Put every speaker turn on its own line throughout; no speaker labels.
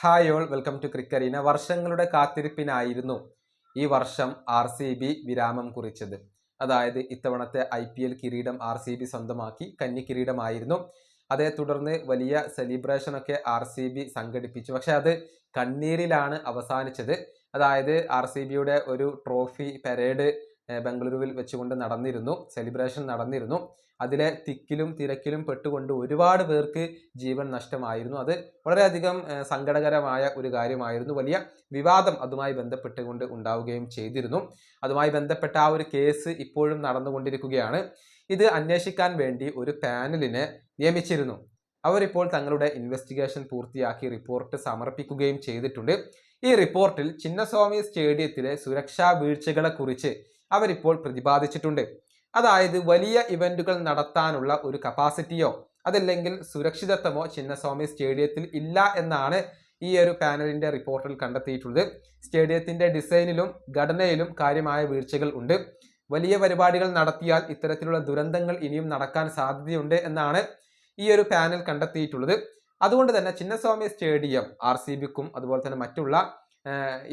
Hi all welcome to ക്രിക്കറീന. വർഷങ്ങളുടെ കാത്തിരിപ്പിനായിരുന്നു ഈ വർഷം ആർ സി ബി വിരാമം കുറിച്ചത്. അതായത് ഇത്തവണത്തെ ഐ പി എൽ കിരീടം ആർ സി ബി സ്വന്തമാക്കി കന്നി കിരീടമായിരുന്നു അതേ തുടർന്ന് വലിയ സെലിബ്രേഷൻ ഒക്കെ ആർ സി ബി സംഘടിപ്പിച്ചു. പക്ഷെ അത് കണ്ണീരിലാണ് അവസാനിച്ചത്. അതായത് ആർ സി ബിയുടെ ഒരു ട്രോഫി പരേഡ് ബംഗളൂരുവിൽ വെച്ചുകൊണ്ട് നടന്നിരുന്നു. സെലിബ്രേഷൻ നടന്നിരുന്നു. അതിലെ തിക്കിലും തിരക്കിലും പെട്ടുകൊണ്ട് ഒരുപാട് പേർക്ക് ജീവൻ നഷ്ടമായിരുന്നു. അത് വളരെയധികം സങ്കടകരമായ ഒരു കാര്യമായിരുന്നു. വലിയ വിവാദം അതുമായി ബന്ധപ്പെട്ടുകൊണ്ട് ഉണ്ടാവുകയും ചെയ്തിരുന്നു. അതുമായി ബന്ധപ്പെട്ട ആ ഒരു കേസ് ഇപ്പോഴും നടന്നുകൊണ്ടിരിക്കുകയാണ്. ഇത് അന്വേഷിക്കാൻ വേണ്ടി ഒരു പാനലിനെ നിയമിച്ചിരുന്നു. അവരിപ്പോൾ തങ്ങളുടെ ഇൻവെസ്റ്റിഗേഷൻ പൂർത്തിയാക്കി റിപ്പോർട്ട് സമർപ്പിക്കുകയും ചെയ്തിട്ടുണ്ട്. ഈ റിപ്പോർട്ടിൽ ചിന്നസ്വാമി സ്റ്റേഡിയത്തിലെ സുരക്ഷാ വീഴ്ചകളെ കുറിച്ച് അവരിപ്പോൾ പ്രതിപാദിച്ചിട്ടുണ്ട്. അതായത് വലിയ ഇവന്റുകൾ നടത്താനുള്ള ഒരു കപ്പാസിറ്റിയോ അതല്ലെങ്കിൽ സുരക്ഷിതത്വമോ ചിന്നസ്വാമി സ്റ്റേഡിയത്തിൽ ഇല്ല എന്നാണ് ഈ ഒരു പാനലിന്റെ റിപ്പോർട്ടിൽ കണ്ടെത്തിയിട്ടുള്ളത്. സ്റ്റേഡിയത്തിന്റെ ഡിസൈനിലും ഘടനയിലും കാര്യമായ വീഴ്ചകൾ ഉണ്ട്. വലിയ പരിപാടികൾ നടത്തിയാൽ ഇത്തരത്തിലുള്ള ദുരന്തങ്ങൾ ഇനിയും നടക്കാൻ സാധ്യതയുണ്ട് എന്നാണ് ഈ ഒരു പാനൽ കണ്ടെത്തിയിട്ടുള്ളത്. അതുകൊണ്ട് തന്നെ ചിന്നസ്വാമി സ്റ്റേഡിയം ആർ സി ബിക്കും അതുപോലെ തന്നെ മറ്റുള്ള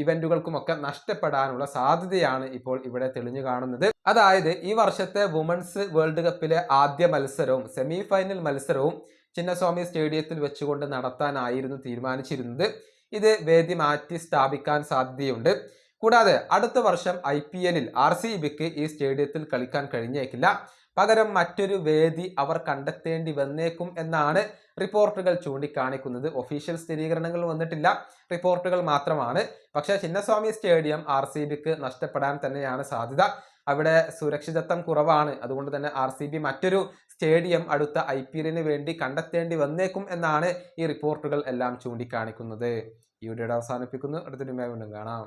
ഇവന്റുകൾക്കുമൊക്കെ നഷ്ടപ്പെടാനുള്ള സാധ്യതയാണ് ഇപ്പോൾ ഇവിടെ തെളിഞ്ഞു കാണുന്നത്. അതായത് ഈ വർഷത്തെ വുമൺസ് വേൾഡ് കപ്പിലെ ആദ്യ മത്സരവും സെമി ഫൈനൽ മത്സരവും ചിന്നസ്വാമി സ്റ്റേഡിയത്തിൽ വെച്ചുകൊണ്ട് നടത്താനായിരുന്നു തീരുമാനിച്ചിരുന്നത്. ഇത് വേദി മാറ്റി സ്ഥാപിക്കാൻ സാധ്യതയുണ്ട്. കൂടാതെ അടുത്ത വർഷം ഐ പി എല്ലിൽ ആർ സി ബിക്ക് ഈ സ്റ്റേഡിയത്തിൽ കളിക്കാൻ കഴിഞ്ഞേക്കില്ല. പകരം മറ്റൊരു വേദി അവർ കണ്ടെത്തേണ്ടി വന്നേക്കും എന്നാണ് റിപ്പോർട്ടുകൾ ചൂണ്ടിക്കാണിക്കുന്നത്. ഒഫീഷ്യൽ സ്ഥിരീകരണങ്ങൾ വന്നിട്ടില്ല. റിപ്പോർട്ടുകൾ മാത്രമാണ്. പക്ഷേ ചിന്നസ്വാമി സ്റ്റേഡിയം ആർ സി ബിക്ക് നഷ്ടപ്പെടാൻ തന്നെയാണ് സാധ്യത. അവിടെ സുരക്ഷിതത്വം കുറവാണ്. അതുകൊണ്ട് തന്നെ ആർ സി ബി മറ്റൊരു സ്റ്റേഡിയം അടുത്ത ഐ പി എല്ലിന് വേണ്ടി കണ്ടെത്തേണ്ടി വന്നേക്കും എന്നാണ് ഈ റിപ്പോർട്ടുകൾ എല്ലാം ചൂണ്ടിക്കാണിക്കുന്നത്. ഈ വീഡിയോയുടെ അവസാനിപ്പിക്കുന്നു. അടുത്തൊരു കാണാം.